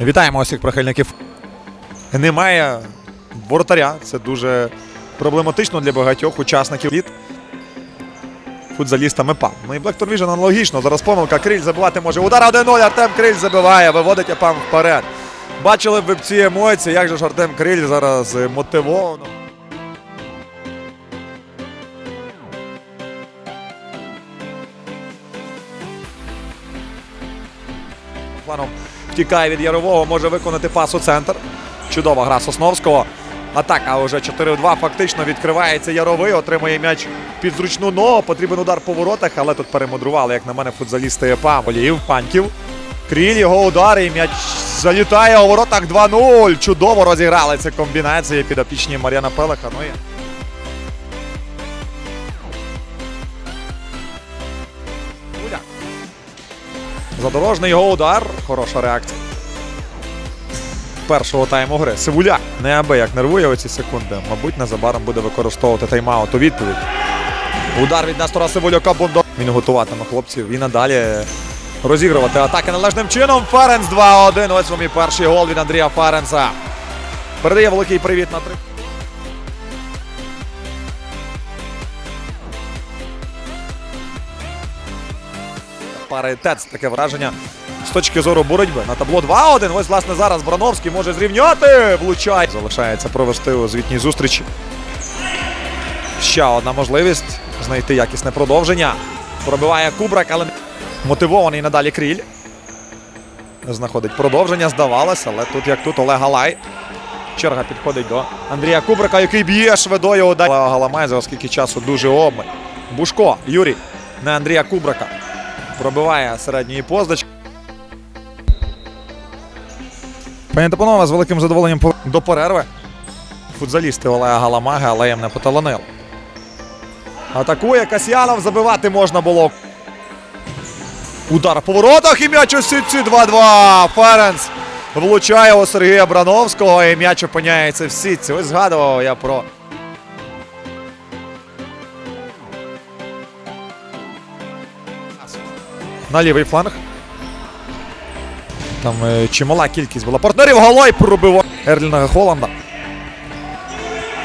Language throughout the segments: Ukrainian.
Вітаємо усіх прихильників. Немає воротаря. Це дуже проблематично для багатьох учасників літ. Футзалістами ПАМ. Ну і Black Vision аналогічно. Зараз помилка. Криль забивати може. Удар 1-0. Артем Криль забиває. Виводить АПАМ вперед. Бачили б ці емоції, як же ж Артем Криль зараз мотивовано. Планом втікає від Ярового, може виконати пас у центр. Чудова гра Сосновського. Атака вже 4-2. Фактично відкривається Яровий, отримує м'яч під зручну ногу. Потрібен удар по воротах, але тут перемудрували, як на мене, футзалісти ЕПА. Воліїв, Паньків. Кріль його удар і м'яч залітає у воротах 2-0. Чудово розіграли ці комбінації підопічні Мар'яна Пелеха. Ну і Задорожний його удар. Хороша реакція. Першого тайму гри. Сивуляк неабияк нервує оці секунди. Мабуть, незабаром буде використовувати тайм-аут у відповідь. Удар від Нестора Сивуляка Бондо. Він готуватиме хлопців і надалі розігрувати атаки належним чином. Ференц 2-1. Ось вам і перший гол від Андрія Ференца. Передає великий привіт на три. Паритет, таке враження з точки зору боротьби. На табло 2-1. Ось, власне, зараз Брановський може зрівняти. Влучає. Залишається провести у звітній зустрічі. Ще одна можливість знайти якісне продовження. Пробиває Кубрак, але мотивований надалі кріль. Знаходить продовження, здавалося, але тут як тут Олег Галай. Черга підходить до Андрія Кубрака, який б'є швидою удар. Олега Галамайза, оскільки часу дуже обмаль. Бушко, Юрій на Андрія Кубрака. Пробиває середньої позначки. Пані та панове, з великим задоволенням до перерви. Футзалісти Олега Галамаги, але їм не поталанило. Атакує Касьянов, забивати можна було. Удар по воротах і м'яч у сітці 2-2. Ференц влучає у Сергія Брановського і м'яч опиняється в сітці. Ось згадував я про. На лівий фланг. Там е, чимала кількість була. Партнерів Галой пробивав Ерлінга Холланда.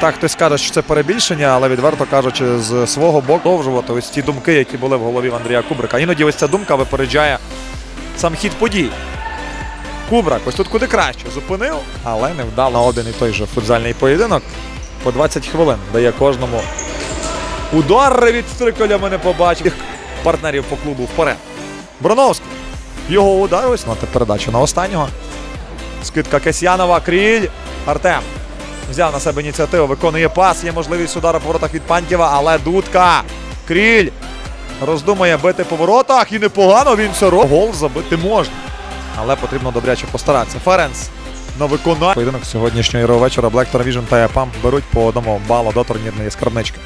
Так, хтось каже, що це перебільшення, але відверто кажучи, з свого боку продовжувати ось ті думки, які були в голові Андрія Кубрика. Іноді ось ця думка випереджає сам хід подій. Кубрак, ось тут куди краще зупинив, але не вдав на один і той же футзальний поєдинок. По 20 хвилин дає кожному удар від Стриколя ми не побачив. Партнерів по клубу вперед. Броновський. Його удар ось на передачу на останнього. Скидка Касьянова, Кріль. Артем. Взяв на себе ініціативу, виконує пас. Є можливість удара по воротах від Панкєва, але Дудка. Кріль. Роздумує бити по воротах і непогано він це робить. Гол забити можна. Але потрібно добряче постаратися. Ференс на виконання. Поєдинок сьогоднішнього вечора Black Vision та ЕПАМ беруть по одному балу до турнірної скарбнички.